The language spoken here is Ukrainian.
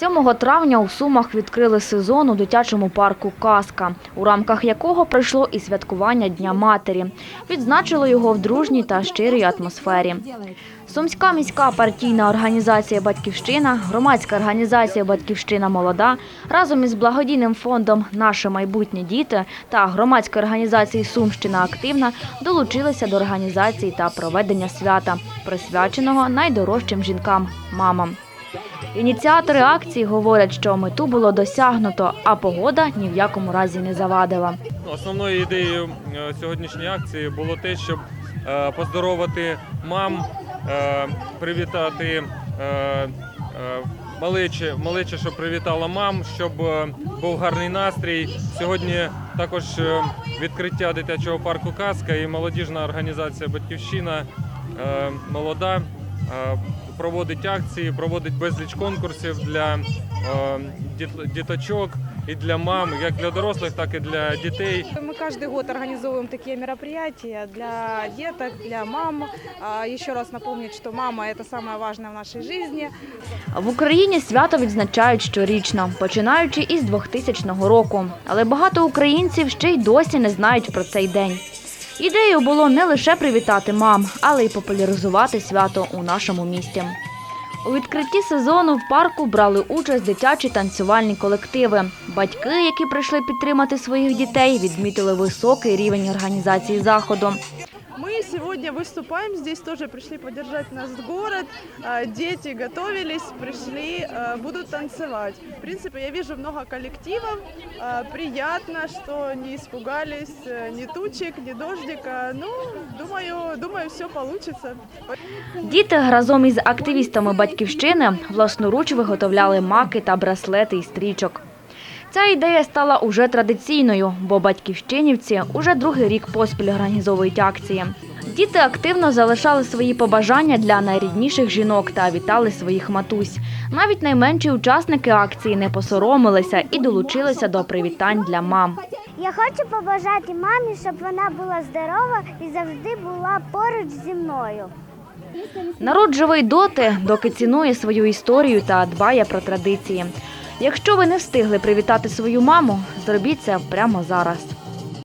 7 травня у Сумах відкрили сезон у дитячому парку Казка, у рамках якого пройшло і святкування Дня матері. Відзначили його в дружній та щирій атмосфері. Сумська міська партійна організація Батьківщина, громадська організація Батьківщина Молода разом із благодійним фондом Наше майбутнє діти та громадською організацією Сумщина Активна долучилися до організації та проведення свята, присвяченого найдорожчим жінкам мамам. Ініціатори акції говорять, що мету було досягнуто, а погода ні в якому разі не завадила. Основною ідеєю е, сьогоднішньої акції було те, щоб е, поздоровити мам, е, привітати е, малече, щоб привітала мам, щоб був гарний настрій. Сьогодні також відкриття дитячого парку Казка і молодіжна організація Батьківщина молода е, Проводить акції, проводить безліч конкурсів для е, діт- діточок і для мам, як для дорослих, так і для дітей. Мы каждый год организовываем такие мероприятия для деток, для мам. А, Еще раз напомнить, что мама – это самое важное в нашей жизни. В Україні свято відзначають щорічно, починаючи із 2000 року. Але багато українців ще й досі не знають про цей день. Ідеєю було не лише привітати мам, але й популяризувати свято у нашому місті. У відкритті сезону в парку брали участь дитячі танцювальні колективи. Батьки, які прийшли підтримати своїх дітей, відмітили високий рівень організації заходу Мы сегодня выступаем, здесь тоже пришли поддержать нас город. А, Дети готовились, пришли, а, будут танцевать. В принципе, я вижу много коллективов. А, Приятно, что не испугались э, ни тучек, ни дождика. Ну, думаю, думаю, все получится. Діти разом із активістами батьківщини власноруч виготовляли маки та браслети із стрічок. Ця ідея стала уже традиційною, бо батьківщинівці уже другий рік поспіль організовують акції. Діти активно залишали свої побажання для найрідніших жінок та вітали своїх матусь. Навіть найменші учасники акції не посоромилися і долучилися до привітань для мам. Я хочу побажати мамі, щоб вона була здорова і завжди була поруч зі мною. Народ живий доти, доки цінує свою історію та дбає про традиції. Якщо ви не встигли привітати свою маму, зробіть це прямо зараз.